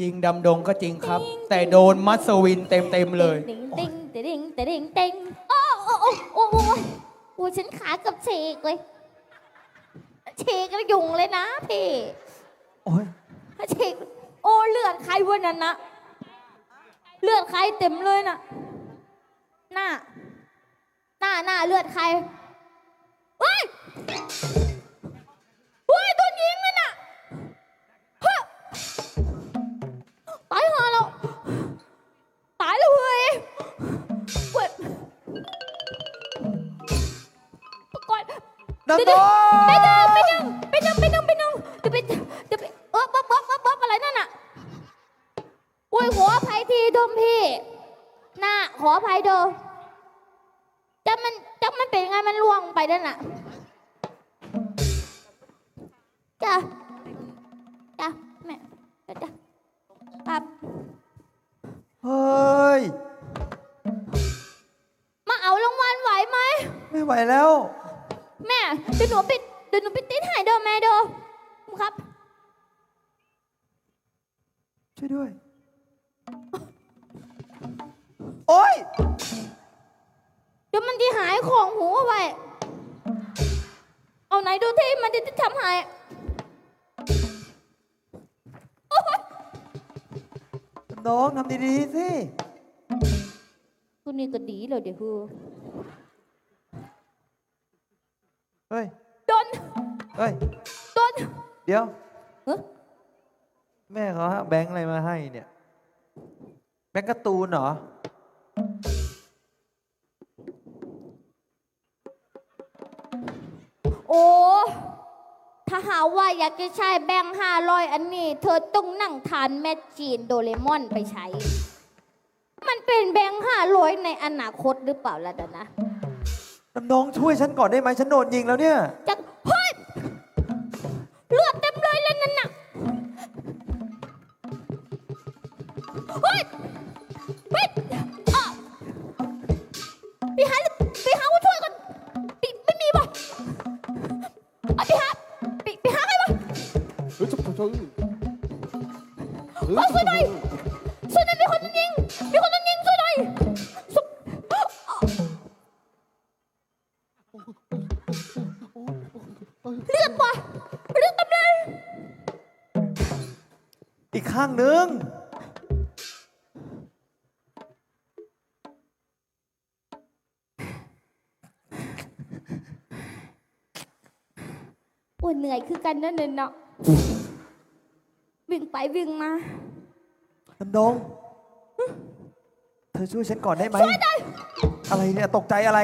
ยิงดำดงก็จริงครับ แต่โดนมัสวินเต็มเต็มๆเลยติงติงติงติงติงติงโอ้โอ้โอ้โอ้โอ้ยโอ้ยฉันขาเกับเชกเลยเชกกระยุงเลยนะพี่โอ้ยเชกโอ้เลือดใครวันนั้นนะเลือดใครเต็มเลยน่ะหน้าหน้าหน้าเลือดใครเฮ้ย ดำเดี๋ยวไปดึงไปดึงไปดึงไปดึงไปดึงเดี๋ยวไปเดี๋ยวไปเออบ๊อบบ๊อบบ๊อบบ๊อบอะไรนั่นน่ะโอ้ยขออภัยทีดมพี่น่าขออภัยเด้อจะมันจะมันเป็นยังไงมันล่วงไปนั่นน่ะจ้ะจ้ะแม่จ้ะจ้ะครับเฮ้ย มาเอารางวัลไหวไหม ไม่ไหวแล้ว เดี๋ยวหนูไปเดี๋ยวหนูไปติดใหายเด้อแม่เด้อครับ ช่วยด้วย โอ้ยเดี๋ยวมันที่หายของหูเอาไว้ เอาไหนดูที่มันจะทำหายโอ๊ยน้องทำดีๆสิ ตัวนี้ก็ดีเลยเดี๋ยวคือ เฮ้ยโดนเฮ้ย โดนเดี๋ยวเฮ้ยแม่เขาฮะแบงค์อะไรมาให้เนี่ย แบงค์การ์ตูนเหรอ โอ้ถ้าหาว่าอยากจะใช้แบงค์ห้าร้อยอันนี้ เธอต้องนั่งทานแมจจีนโดเรมอนไปใช้ มันเป็นแบงค์ห้าร้อยในอนาคตหรือเปล่าล่ะเดยวนะ น้องช่วยฉันก่อนได้ไหมฉันโดนยิงแล้วเนี่ย จะเฮ้ยเลือดเต็ม อีกข้างนึงโอ้ยเหนื่อยคือกันนั่นเนาะวิ่งไปวิ่งมาดำดง เธอช่วยฉันก่อนได้ไหม ช่วยหน่อย อะไรเนี่ย ตกใจอะไร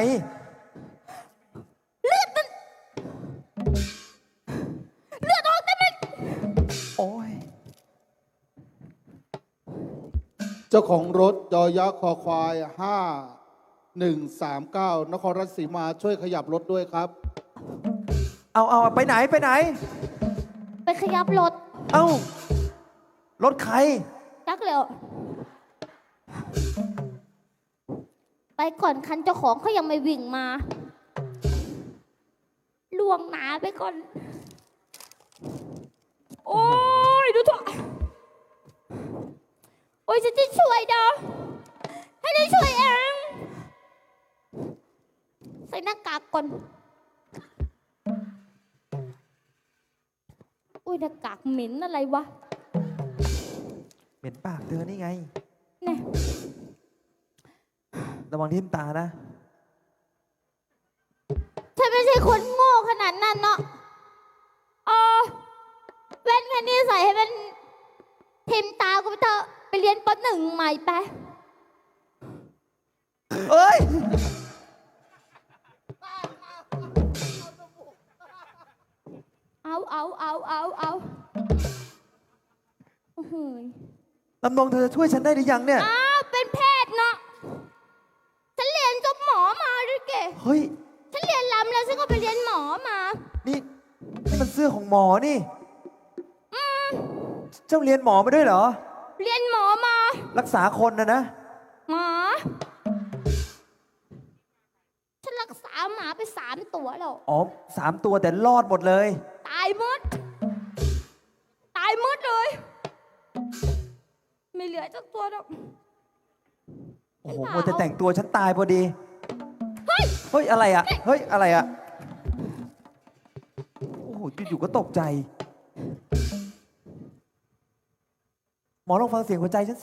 เจ้าของรถยอยักษ์คอควายห้าหนึ่งสามเก้านครราชสีมาช่วยขยับรถด้วยครับ เอาเอาไปไหนไปไหน ไปขยับรถเอ้ารถใคร จักเร็ว ไปก่อนคันเจ้าของเขายังไม่วิ่งมา ล่วงหนาไปก่อน โอ้ย ดูเถอะ โอ้ยฉันจะช่วยเด้อให้ได้ช่วยเองใส่หน้ากากก่อนอุ้ยหน้ากากเหม็นอะไรวะเหม็นปากเธอนี่ไง เนี่ยระวังทิ่มตานะ ฉันไม่ใช่คนโง่ขนาดนั้นเนาะเออแว่นแค่นี้ใส่ให้มันทิมตากูไปเถอะไป เรียนปหนึ่งใหม่ไปเอ้ย เอาเอาเอาเอาเอาโอ้โหยลำดงเธอจะช่วยฉันได้หรือยังเนี่ย อ้าวเป็นแพทย์เนาะฉันเรียนจบหมอมาด้วยเกเฮ้ย ฉันเรียนลำแล้วฉันก็ไปเรียนหมอมา นี่นี่มันเสื้อของหมอนี่ เจ้าเรียนหมอมาด้วยเหรอ เรียนหมอมา รักษาคนนะนะ หมอฉันรักษาหมาไปสามตัวแล้ว อ๋อสามตัวแต่รอดหมดเลย ตายหมด ตายหมดเลย ไม่เหลือสักตัวหรอก โอ้โหเป็นเปล่ามัวแต่แต่งตัวฉันตายพอดี เฮ้ย เฮ้ย อะไรอะ เฮ้ย อะไรอะ โอ้โหอยู่ๆก็ตกใจ หมอลองฟังเสียงหัวใจฉัน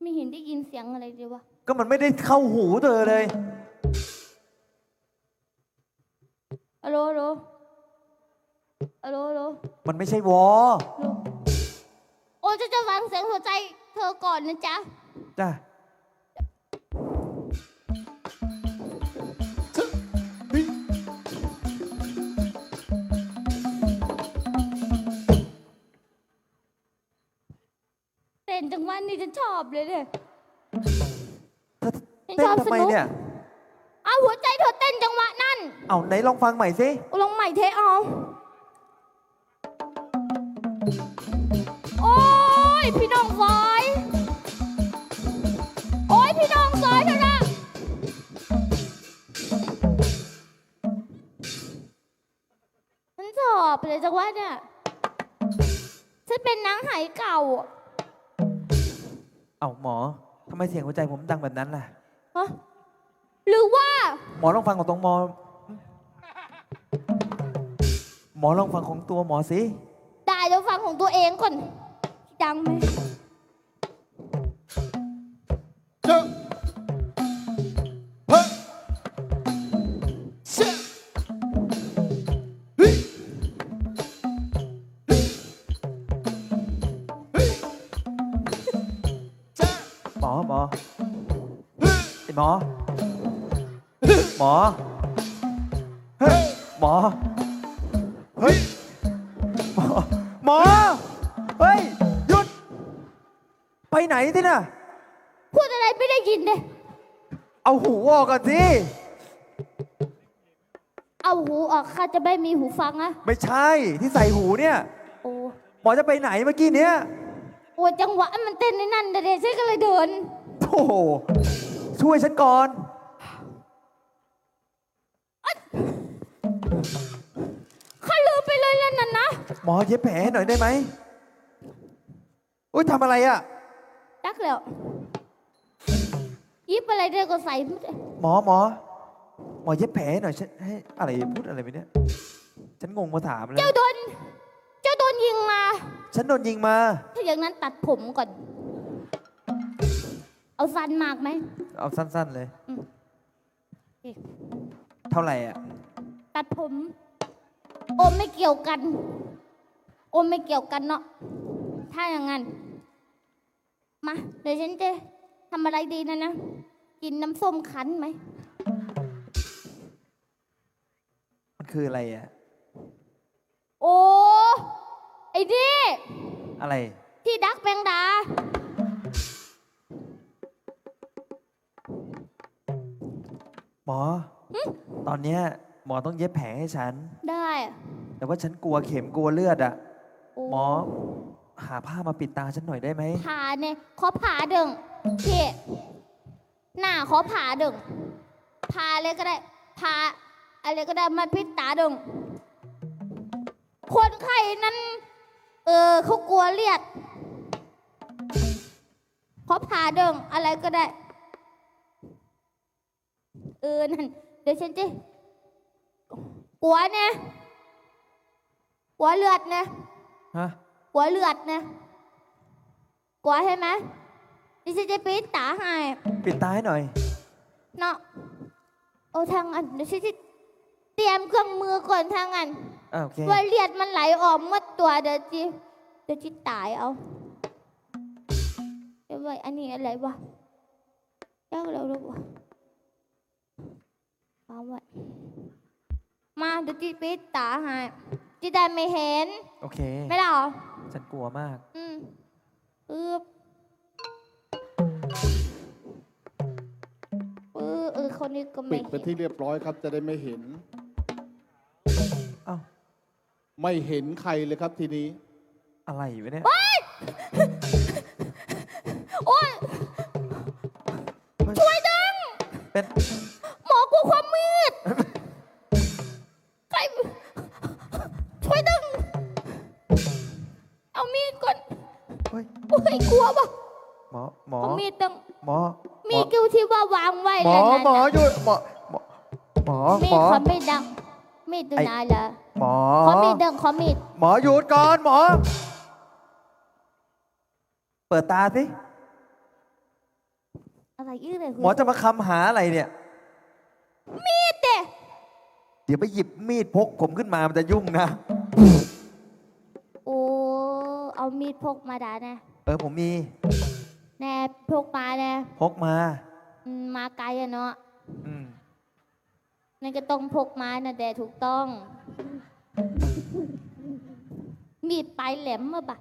ไม่เห็นได้ยินเสียงอะไรเลยวะก็มันไม่ได้เข้าหูเธอเลย อะโลอะโลอะโลอะโลมันไม่ใช่วออะโลโอ้จะจะฟังเสียงหัวใจเธอก่อนนะจ๊ะ จ้ะ นจังหวะนี้ฉันชอบเลยเนี่ย เธอฉันเต้ชนอบทำไมสนุกเนี่ย เอาหัวใจเธอเต้นจังหวะนั่นเอาไหนลองฟังใหม่สิลองใหม่เทเอา โอ้ยพี่น้องซอย โอ้ยพี่น้องซอยเถอะนะฉันชอบเลยจังหวะเนี่ย ฉันเป็นนางไหเก่าอะ เอาหมอทำไมเสียงหัวใจผมดังแบบนั้นล่ะ ฮะหรือว่า หมอลองฟังของตรงหมอ หมอลองฟังของตัวหมอสิ ได้เดี๋ยวฟังของตัวเองก่อน ดังไหม อ เฮ้ย หมอ เฮ้ย หมอ หมอ เฮ้ย หยุด ไปไหนที่น่ะ พูดอะไรไม่ได้ยินเลยเอาหูออกก่อนสิ เอาหูออกข้าจะไม่มีหูฟังนะไม่ใช่ที่ใส่หูเนี่ย โอ้หมอจะไปไหนเมื่อกี้เนี้ยโอ้จังหวะมันเต้นในนั่นเด็ดฉันก็เลยเดิน โธ่ช่วยฉันก่อน หมอเย็บแผลให้หน่อยได้ไหมอุ้ยทำอะไรอะ ตักแล้ว ยิบอะไรเด็ก็ใส่หมอหมอ หมอเย็บแผลให้หน่อยฉันให้อะไรพูดอะไรไปเนี่ย ฉันงงมาถามแล้ว เจ้าโดน เจ้าโดนยิงมา ฉันโดนยิงมา ถ้าอย่างนั้นตัดผมก่อน เอาสั้นมากไหม เอาสั้นๆเลย อืมโอเคเท่าไหร่อะ ตัดผมโอมไม่เกี่ยวกันโอมไม่เกี่ยวกันเนาะ ถ้าอย่างนั้น มา เดี๋ยวฉันจะทำอะไรดีนะนะ กินน้ำส้มคั้นไหม มันคืออะไรอะ โอ้ ไอ้นี่ อะไร ที่ดักแมงดา หมอตอนเนี้ยหมอต้องเย็บแผลให้ฉัน ได้อะ แต่ว่าฉันกลัวเข็มกลัวเลือดอะ โอ้หมอ หาผ้ามาปิดตาฉันหน่อยได้ไหมผ่าเนี่ยขอผ่าเดึงพี่หน้าขอผ่าเดึงผ่าเลยก็ได้ผ่าอะไรก็ได้มาพิษตาเดึงคนไข้นั้น เออเขากลัวเลือดขอผ่าเดึงอะไรก็ได้ เออนั่นเดี๋ยวฉันจะกลัวเนี่ย กลัวเลือดเนี่ยฮะกลัวเลือดนะกลัวใช่ไหมดิฉันจะปิดตาให้ปิดตาให้หน่อย เนาะโอ้ทางอันเดี๋ยวฉันจะเตรียมเครื่องมือก่อนทางอันอ่าโอเคว่าเลือดมันไหลออกหมดตัวเดี๋ยวจีเดี๋ยวจีตายเอาเดี๋ยวไว้อันนี้อะไรวะยากแล้วหรือวะเอาไว้มาเดี๋ยวจีปิดตาให้ จีได้ไม่เห็น โอเค ไม่ได้เหรอ ฉันกลัวมาก อืมอึบเออเออคนนี้ก็ไม่ปิดไปเห็นที่เรียบร้อยครับ จะได้ไม่เห็น เอ้า ไม่เห็นใครเลยครับทีนี้ อะไรวะเนี่ย โอ้ยช่วยดึงเป็น หมอกลัวความมืด มอก็มีดต้องหมอมีดกิ้วที่ว่าวางไว้หมอแล้วหมอนั่นหยุดหมอหมอหมอมีหมดอเขาไม่ดังมีดดูไอ้ นานเหรอหมอขอมีดเดิงขอมีดหมอหยุดก่อนหมอ เปิดตาสิอะไรยืดเลยหมอจะมาคำหาอะไรเนี่ย มีดเด้เดี๋ยวไปหยิบมีดพกผมขึ้นมามันจะยุ่งนะ โอ้เอามีดพกมาด่าแน่เออผมมี แน่พกมาแน่พกมาอืมมาไกลอะเนาะอืมนั่นก็ต้องพกมานะแต่ถูกต้อง มีดปลายแหลมมาบะ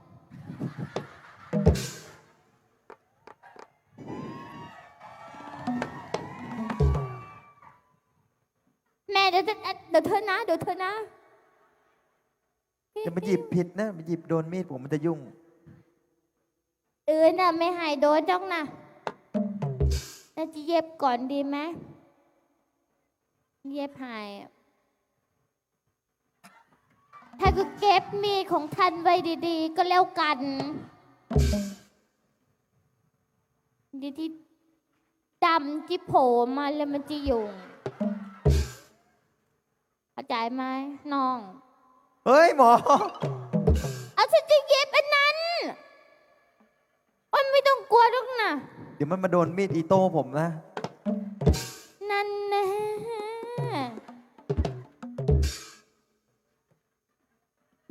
แม่เดี๋ยวเธอเดี๋ยวเธอนะเดี๋ยวเธอนะ จะมาหยิบผิดนะมาหยิบโดนมีดผมมันจะยุ่ง เออน่ะไม่ใหายโดนจ้องนะน่าจะเย็บก่อนดีไหมเย็บใหายอะถ้าก็เก็บมีดของท่านไว้ดีๆ ก็แล้วกัน ดีที่ดำที่โผล่มาแล้วมันจะยุงเข้าใจไหมน้อง เฮ้ยหมอ เอาฉันจะเย็บอันนั้นมัน ไม่ต้องกลัวหรอกนะเดี๋ยวมันมาโดนมีดอีโต้ผมนะ นั่นนะ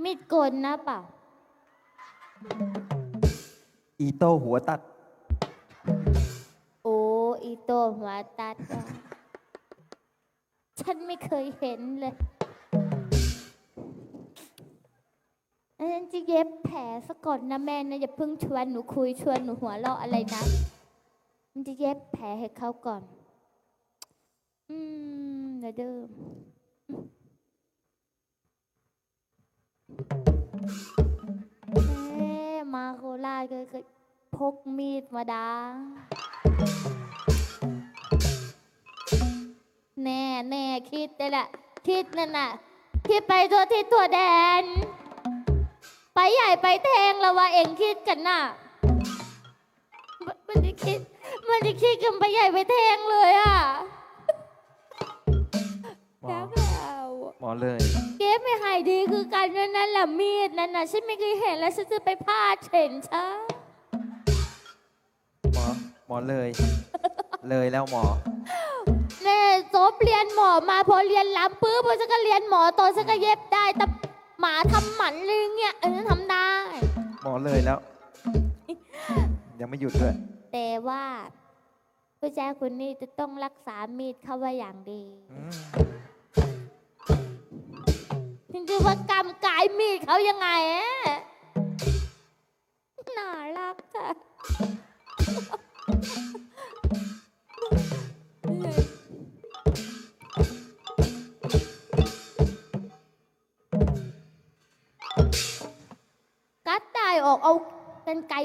มีดโกนนะเปล่า อีโต้หัวตัด โอ้อีโตหัวตัดอะฉันไม่เคยเห็นเลย จะเย็บแผลซะก่อนนะแม่นะอย่าเพิ่งชวนหนูคุยชวนหนูหัวเราะอะไรนะ มันจะเย็บแผลให้เขาก่อน อืมเดี๋ยวเดิมเอ๊ะมาโคราชก็เคยพกมีดมาดาแน่แน่คิดแต่ละ คิดนั่นน่ะ คิดไปตัวที่ตัวแดน ไปใหญ่ไปแทงแล้วว่าเองคิดกันน่ะมันมันจะคิด มันจะคิดกันไปใหญ่ไปแทงเลยอะหมอแล้วแล้วหมอเลย เก็บไม่หายดีคือการนั่นนั่นแหละมีดนั่นน่ะฉันไม่เคยเห็นแล้วฉันจะไปพลาดเห็นชะหมอหมอเลย เลยแล้วหมอแน่จบเรียนหมอมาพอเรียนลำปื้อพอฉันก็เรียนหมอต่อฉันก็เย็บได้แต่ หมาทำหมันอะไรเงี้ยเออทำได้ หมอเลยแล้ว ยังไม่หยุดด้วย แต่ว่าผู้ชายคนนี้จะต้องรักษามีดเขาไว้อย่างดีอืมถึงจะว่ากำกายมีดเขายังไงอะน่ารักค่ะ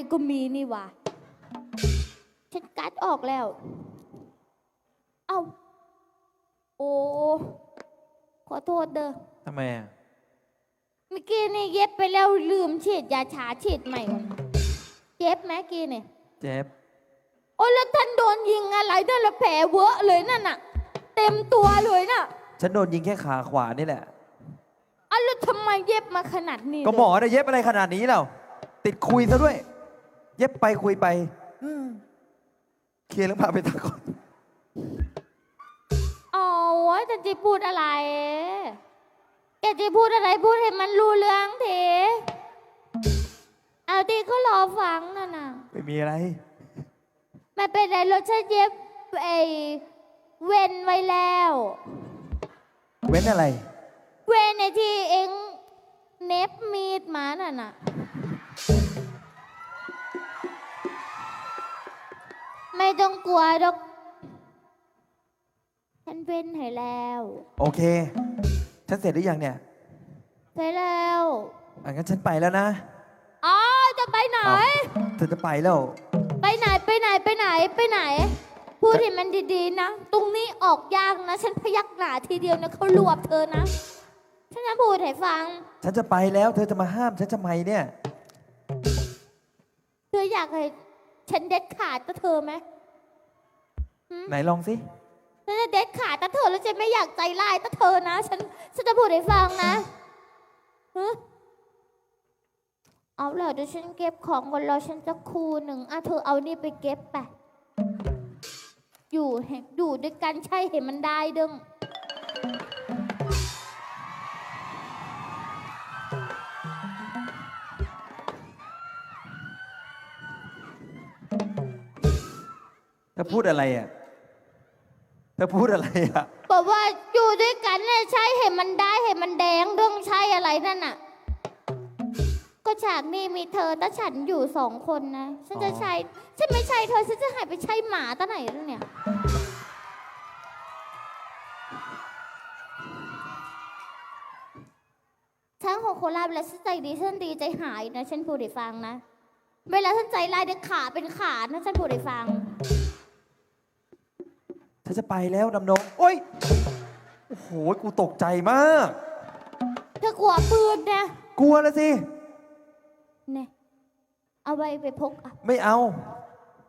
กลก็มีนี่หว่าฉันกัดออกแล้ว เอาโอ้ ขอโทษเด้อทำไมอะ เมื่อกี้นี่เย็บไปแล้วลืมฉีดยาชาฉีดใหม่ก่อนเจ็บไหมกี้นี่เจ็บ โอ้แล้วท่านโดนยิงอะไรด้วยละแผลเวอะเลยนั่นน่ะ เต็มตัวเลยน่ะฉันโดนยิงแค่ขาขวานี่แหละอ้าวแล้วทำไมเย็บมาขนาดนี้ก็หมอเลยเนี่ยเย็บอะไรขนาดนี้แล้วติดคุยซะด้วย เย็บไปคุยไปอืมเคลียร์เรื่องพาไปตาก่อนอ๋อแต่จะพูดอะไรแกจะพูดอะไรพูดให้มันรู้เรื่องเถอะเอาที่ก็รอฟังน่ะน่ะไม่มีอะไรไม่เป็นไรรถฉันเย็บไอ้เว้นไว้แล้ว เว้นอะไร เว้นในที่เองเน็บมีดมาน่ะน่ะ ไม่ต้องกลัวหรอก ฉันเว้นให้แล้ว โอเค ฉันเสร็จหรือยังเนี่ยไปแล้ว อะงั้นฉันไปแล้วนะอ๋อ จะไปไหน อ้าวเธอจะไปแล้ว ไปไหนไปไหนไปไหนไปไหน พูดให้มันดีๆนะ ตรงนี้ออกยากนะ ฉันพยักหน้าทีเดียวนะเขารวบเธอนะ ฉันจะพูดให้ฟัง ฉันจะไปแล้ว เธอจะมาห้ามฉันทำไมเนี่ยอยากให้ ฉันเด็ดขาดกับเธอไหมไหนลองสิ ฉันจะเด็ดขาดกับเธอแล้วฉันไม่อยากใจร้ายกับเธอนะ ฉันฉันจะพูดให้ฟังนะฮะเอาล่ะเดี๋ยวฉันเก็บของก่อนรอฉันจะครูหนึ่งอะเธอเอานี่ไปเก็บไป อยู่ให้อยู่ด้วยกันใช่เห็นมันได้ดึง เธอพูดอะไรอะเธอพูดอะไรอะบอกว่าอยู่ด้วยกันน่ะใช่เห็นมันได้เห็นมันแดงเรื่องใช่อะไรนั่นน่ะ ก็ฉากนี้มีเธอและฉันอยู่สองคนนะ ฉันจะใช่ฉันไม่ใช่เธอฉันจะหายไปใช่หมาตั้งไหนแล้วเนี่ย ฉันของโคราชเวลาฉันใจดีฉันดีใจหายนะ ฉันพูดให้ฟังนะ เวลาฉันใจร้ายเด็กขาเป็นขานะฉันพูดให้ฟัง เธอจะไปแล้วดำนงโอ้ย โอ้โห กูตกใจมาก เธอกลัวปืนนะกลัวแล้วสิ เนี่ยเอาไว้ไปพกอะไม่เอา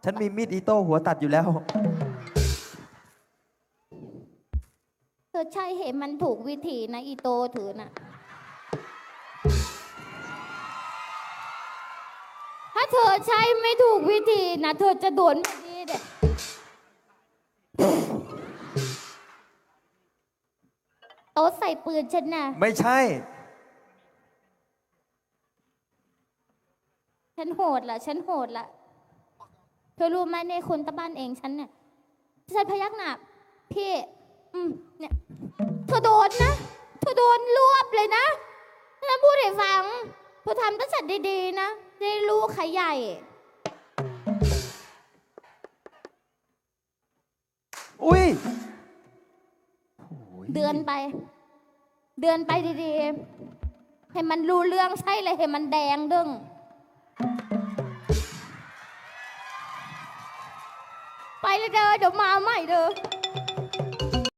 ฉันมีมีดอีโต้หัวตัดอยู่แล้ว เธอใช่เห็นมันถูกวิธีนะอีโตถือน่ะถ้าเธอใช้ไม่ถูกวิธีนะเธอจะโดนแบบนี้เด็ด โต๊ะใส่ปืนฉันน่ะไม่ใช่ ฉันโหดละฉันโหดละเธอรู้ไหมในคนตะบ้านเองฉันเนี่ยฉันพยักหน้าพี่ อืมเนี่ยเธอโดนนะเธอโดนรวบเลยนะฉันพูดให้ฟังเธอทำตั้งฉันดีๆนะจะได้รู้ใครใหญ่อุ้ยโอ้ย เดือนไป เดือนไปดีๆ ให้มันรู้เรื่องใช่เลยให้มันแดงดึงไปเลยเด้อเดี๋ยวมาใหม่เด้อ